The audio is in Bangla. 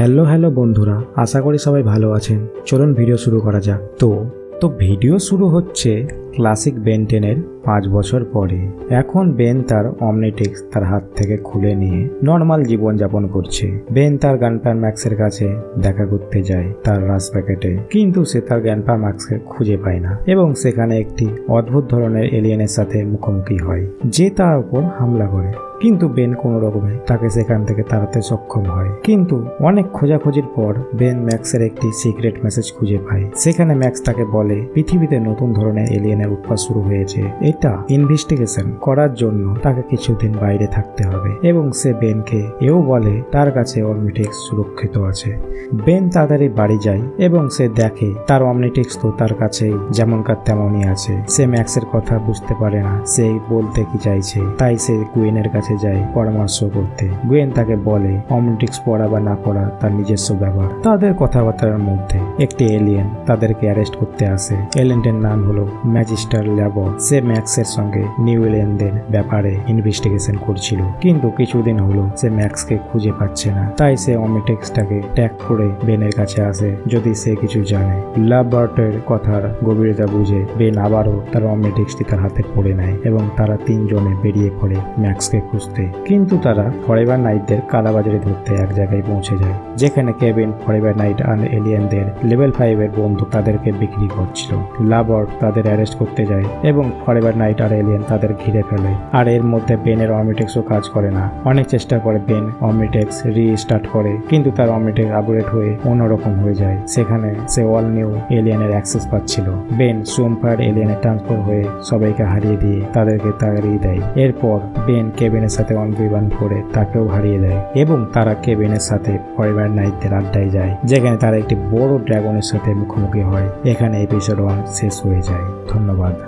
হ্যালো হ্যালো বন্ধুরা, আশা করি সবাই ভালো আছেন। চলুন ভিডিও শুরু করা যাক। তো তো ভিডিও শুরু হচ্ছে ক্লাসিক বেন টেনের পাঁচ বছর পরে। এখন বেন তার অমনিটিক্স তার হাত থেকে খুলে নিয়ে নর্মাল জীবনযাপন করছে। বেন তার গ্র্যান্ডপা ম্যাক্সের কাছে দেখা করতে যায় তার রাস প্যাকেটে। কিন্তু সে তার গ্র্যান্ডপা ম্যাক্সকে খুঁজে পায় না এবং সেখানে একটি অদ্ভুত ধরনের এলিয়েনের সাথে মুখোমুখি হয়, যে তার উপর হামলা করে। কিন্তু বেন কোনো রকমে তাকে সেখান থেকে তাড়াতে সক্ষম হয়। কিন্তু অনেক খোঁজাখুঁজির পর বেন ম্যাক্সের একটি সিক্রেট মেসেজ খুঁজে পায়। সেখানে ম্যাক্স তাকে বলে, পৃথিবীতে নতুন ধরনের এলিয়েনের উৎপাত শুরু হয়েছে। এটা ইনভেস্টিগেশন করার জন্য তাকে কিছুদিন বাইরে থাকতে হবে এবং সে বেনকে এও বলে তার কাছে অমনিটিক্স সুরক্ষিত আছে। বেন তাড়াতাড়ি বাড়ি যায় এবং সে দেখে তার অমনিটিক্স তো তার কাছেই, যেমনকার তেমনই আছে। সে ম্যাক্সের কথা বুঝতে পারে না, সে বলতে কি চাইছে। তাই সে গুয়েনের কাছে যায় পরামর্শ করতে। গুয়েন তাকে বলে অমনিটিক্স পড়া বা না পড়া তার নিজস্ব ব্যাপার। তাদের কথাবার্তার মধ্যে একটি এলিয়েন তাদেরকে অ্যারেস্ট করতে আসে। এলিয়েনটির নাম হলো ম্যাজিস্টার ল্যাবর সে ম্যাক্সের সঙ্গে নিউ এলিয়েনদের ব্যাপারে ইনভেস্টিগেশন করছিল। কিন্তু কিছুদিন হলো সে ম্যাক্সকে খুঁজে পাচ্ছে না। তাই সে অমিটেক্সটাকে ট্যাগ করে বেনের কাছে আসে, যদি সে কিছু জানে। লাবার্টের কথার গভীরতা বুঝে বেন আবারও তার অমিটেক্সটি তার হাতে পড়ে নেয় এবং তারা তিনজনে বেরিয়ে পড়ে ম্যাক্সকে খুঁজতে। কিন্তু তারা ফরেভার নাইটদের কালাবাজারে ধরতে এক জায়গায় পৌঁছে যায়, যেখানে কেভিন ফরেভার নাইট আর এলিয়েনদের লেভেল ফাইভের বন্ধু তাদেরকে বিক্রি করছিল। লাবর তাদের অ্যারেস্ট করতে যায় এবং ফরেভার নাইট আর এলিয়েন তাদের ঘিরে ফেলে। আর এর মধ্যে বেনের অমিটেক্সও কাজ করে না। অনেক চেষ্টা করে বেন অমিটেক্স রিস্টার্ট করে, কিন্তু তার অমিটেক্স আপগ্রেড হয়ে অন্যরকম হয়ে যায়। সেখানে সে অল নিউ এলিয়েনের অ্যাক্সেস পাচ্ছিল। বেন সোমফায়ার এলিয়েনে ট্রান্সফার হয়ে সবাইকে হারিয়ে দিয়ে তাদেরকে তাড়িয়ে দেয়। এরপর বেন কেবিনের সাথে অনবিবান করে তাকেও হারিয়ে দেয় এবং তারা কেবিনের সাথে ফরেভার নাইটদের আড্ডায় যায়, যেখানে তারা একটি বড় ড্রাগনের সাথে মুখোমুখি হয়। এখানে এপিসোড ওয়ান শেষ হয়ে যায়। ধন্যবাদ। la.